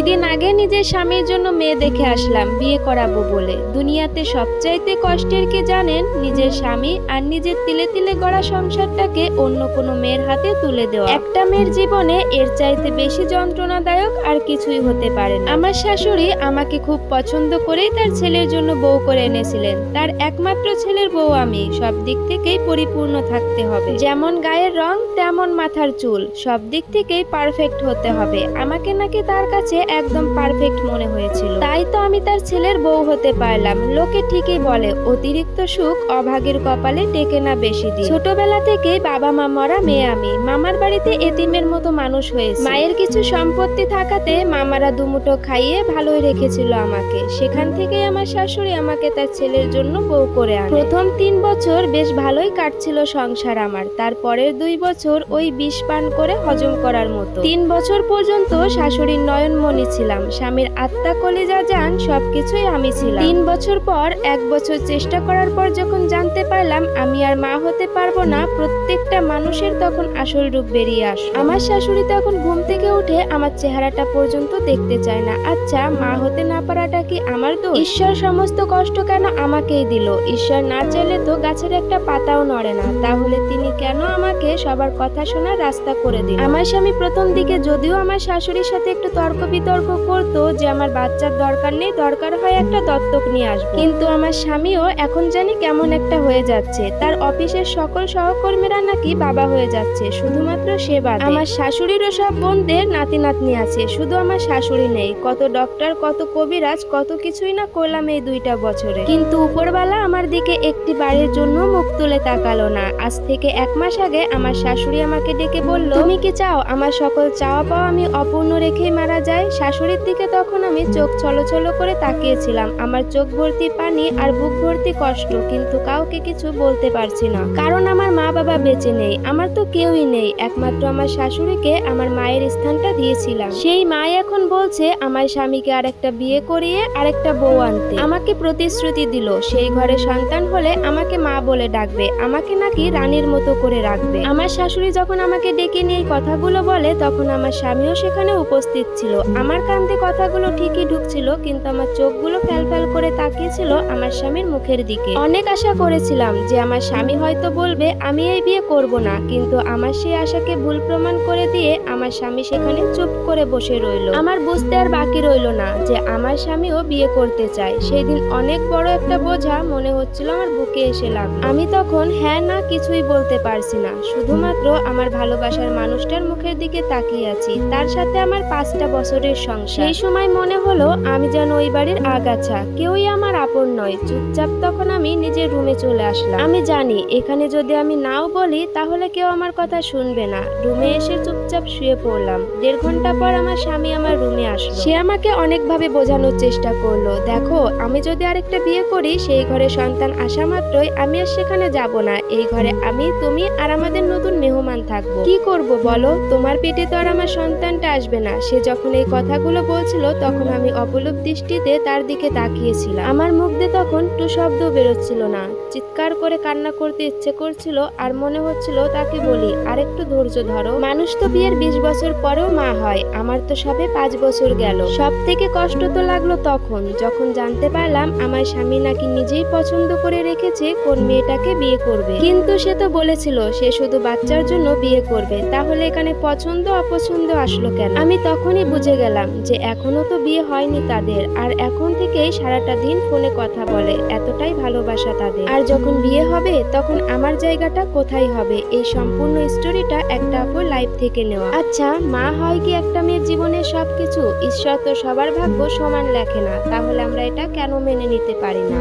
দুই দিন আগে নিজের স্বামীর জন্য মেয়ে দেখে আসলাম, বিয়ে করাবো বলে। দুনিয়াতে সবচাইতে কষ্টের কি জানেন? নিজের স্বামী আর নিজের তিলে তিলে গড়া সংসারটাকে অন্য কোনো মেয়ের হাতে তুলে দেওয়া। একটা মেয়ের জীবনে এর চাইতে বেশি যন্ত্রণাদায়ক আর কিছুই হতে পারে না। আমার শাশুড়ি আমাকে খুব পছন্দ করেই তার ছেলের জন্য বউ করে এনেছিলেন। তার একমাত্র ছেলের বউ আমি, সব দিক থেকেই পরিপূর্ণ থাকতে হবে। যেমন গায়ের রং, তেমন মাথার চুল, সব দিক থেকেই পারফেক্ট হতে হবে। আমাকে নাকি তার কাছে একদম পারফেক্ট মনে হয়েছিল। তাই তো আমি তার ছেলের বউ হতে পারলাম। লোকে ঠিকই বলে, অতিরিক্ত সুখ অভাগের কপালে টেকে না বেশি দিন। ছোটবেলা থেকেই বাবা মা মরা মেয়ে আমি। মামার বাড়িতে এতিমের মতো মানুষ হয়েছে। মায়ের কিছু সম্পত্তি থাকাতে মামারা দুমুটো খাইয়ে ভালোই রেখেছিল আমাকে। সেখান থেকেই আমার শাশুড়ি আমাকে তার ছেলের জন্য বউ করে আনে। প্রথম তিন বছর বেশ ভালোই কাটছিল সংসার আমার। তারপরের দুই বছর ওই বিষ পান করে হজম করার মতো। তিন বছর পর্যন্ত শাশুড়ির নয়নমণি ছিলাম। স্বামীর আত্মা কলে যা যান সবকিছুই আমি ছিলাম। তিন বছর পর, এক বছর চেষ্টা করার পর যখন জানতে পারলাম, আমি আর মা হতে পারব না, প্রত্যেকটা মানুষের তখন আসল রূপ বেরিয়ে আস আমার শাশুড়ি তখন ঘুম থেকে উঠে আমার চেহারাটা পর্যন্ত দেখতে চায় না। আচ্ছা মা হতে না পারাটা কি আমার দোষ? ঈশ্বর সমস্ত কষ্ট কেন আমাকেই দিল? ঈশ্বর না চাইলে তো গাছের একটা পাতাও নড়ে না। তাহলে তিনি কেন আমাকে সবার কথা শোনার রাস্তা করে দিল? আমার স্বামী প্রথম দিকে যদিও আমার শাশুড়ির সাথে একটু তর্ক বিতর্ক করতো যে আমার বাচ্চার দরকার নেই, দরকার হয় একটা দত্তক নিয়ে আসব। কিন্তু আমার স্বামীও এখন জানি কেমন একটা হয়ে যাচ্ছে। তার অফিসের সকল সহকর্মীরা নাকি বাবা হয়ে যাচ্ছে, শুধুমাত্র সে বাদ। আমার শাশুড়িরও সব বোনদের নাতি নাতনি আছে, শুধু আমার শাশুড়ি নেই। কত ডক্টর, কত কবিরাজ, কত কিছুই না করলাম এই দুইটা বছরে। কিন্তু উপরবেলা আমার দিকে একটি বাড়ির জন্য মুখ তুলে তাকালো না। আজ থেকে এক মাস আগে আমার শাশুড়ি আমাকে ডেকে বলল, তুমি কি চাও? আমার সকল চাওয়া পাওয়া আমি অপূর্ণ রেখেই মারা যাই? শাশুড়ির দিকে তখন আমি চোখ ছলছল করে তাকিয়েছিলাম। আমার চোখ ভর্তি পানি আর বুক ভর্তি কষ্ট, কিন্তু কাউকে কিছু বলতে পারছি না। কারণ আমার মা বাবা বেঁচে নেই, আমার তো কেউই নেই। একমাত্র আমার শাশুড়িকে আমার মায়ের স্থানটা দিয়েছিলাম। সেই মা এখন বলছে, আমার স্বামীকে আরেকটা বিয়ে করিয়ে আরেকটা বউ আনতে। আমাকে প্রতিশ্রুতি দিল, সেই ঘরে সন্তান হলে আমাকে মা বলে ডাকবে, আমাকে নাকি রানীর মতো করে রাখবে। আমার শাশুড়ি যখন আমাকে ডেকে নিয়ে কথাগুলো বলে, তখন আমার স্বামীও সেখানে উপস্থিত ছিল। আমার কান্দে কথাগুলো ঠিকই ঢুকছিল, কিন্তু আমার চোখগুলো ফ্যাল ফ্যাল করে তাকিয়েছিল আমার স্বামীর মুখের দিকে। অনেক আশা করেছিলাম যে আমার স্বামী হয়তো বলবে, আমি এই বিয়ে করব না। কিন্তু আমার সেই আশাকে ভুল প্রমাণ করে দিয়ে আমার স্বামী সেখানে চুপ করে বসে রইল। আমার বুঝতে আর বাকি রইল না যে আমার স্বামীও বিয়ে করতে চায়। সেই দিন অনেক বড় একটা বোঝা মনে হচ্ছিল আমার বুকে এসে লাগল। আমি তখন হ্যাঁ না কিছুই বলতে পারছি না। শুধুমাত্র আমার ভালোবাসার মানুষটার মুখের দিকে তাকিয়ে আছি। তার সাথে আমার পাঁচটা বছরের সংসার। সেই সময় মনে হলো আমি যেন ওই বাড়ির আগাছা। কেউই আমার আপন নয়। চুপচাপ তখন আমি নিজের রুমে চলে আসলাম। আমি জানি এখানে যদি আমি নাও বলি তাহলে কেউ আমার কথা শুনবে না। রুমে এসে চুপচাপ শুয়ে পড়লাম। দেড় ঘণ্টা পর আমার স্বামী আমার রুমে আসলো। সে আমাকে অনেকভাবে বোঝানোর চেষ্টা করল, দেখো, আমি যদি আরেকটা বিয়ে করি, সেই ঘরে সন্তান আসা মাত্রই আমি আর সেখানে যাব না। এই ঘরে আমি, তুমি আর আমাদের নতুন মেহমান থাকব। কি করব বলো? তোমার পেটে তো আর আমার সন্তানটা আসবে না। সে যখন এই কথাগুলো বলছিল, তখন আমি অপলক দৃষ্টিতে তার দিকে তাকিয়েছিলাম। আমার মুখ দিয়ে তখন টু শব্দ বেরোচ্ছিল না। চিৎকার করে কান্না করতে ইচ্ছে করছিল, আর মনে হচ্ছিল তাকে বলি আর একটু ধৈর্য ধরো। মানুষ তো বিয়ের বিশ বছর পরেও মা হয়, আমার তো সবে পাঁচ বছর গেল। সব থেকে কষ্ট তো লাগল তখন, যখন জানতে পারলাম আমার স্বামী নাকি নিজেই পছন্দ করে রেখেছে কোন মেয়েটাকে বিয়ে করবে। কিন্তু সে তো বলেছিল, সে শুধু বাচ্চার জন্য বিয়ে করবে, তাহলে এখানে পছন্দ অপছন্দ আসলো কেন? আমি তখনই বুঝে গেলাম যে এখনও তো বিয়ে হয়নি তাদের, আর এখন থেকেই সারাটা দিন ফোনে কথা বলে, এতটাই ভালোবাসা তাদের। আর যখন বিয়ে হবে, তখন আমার জায়গাটা কোথায় হবে? এই সম্পূর্ণ স্টোরিটা একটা আপুর লাইফ থেকে নেওয়া। আচ্ছা মা হয় কি একটা মেয়ের জীবনে সব কিছু ঈশ্বর তো সবার ভাগ্য সমান লেখে না। তাহলে আমরা এটা কেন মেনে নিতে পারি না?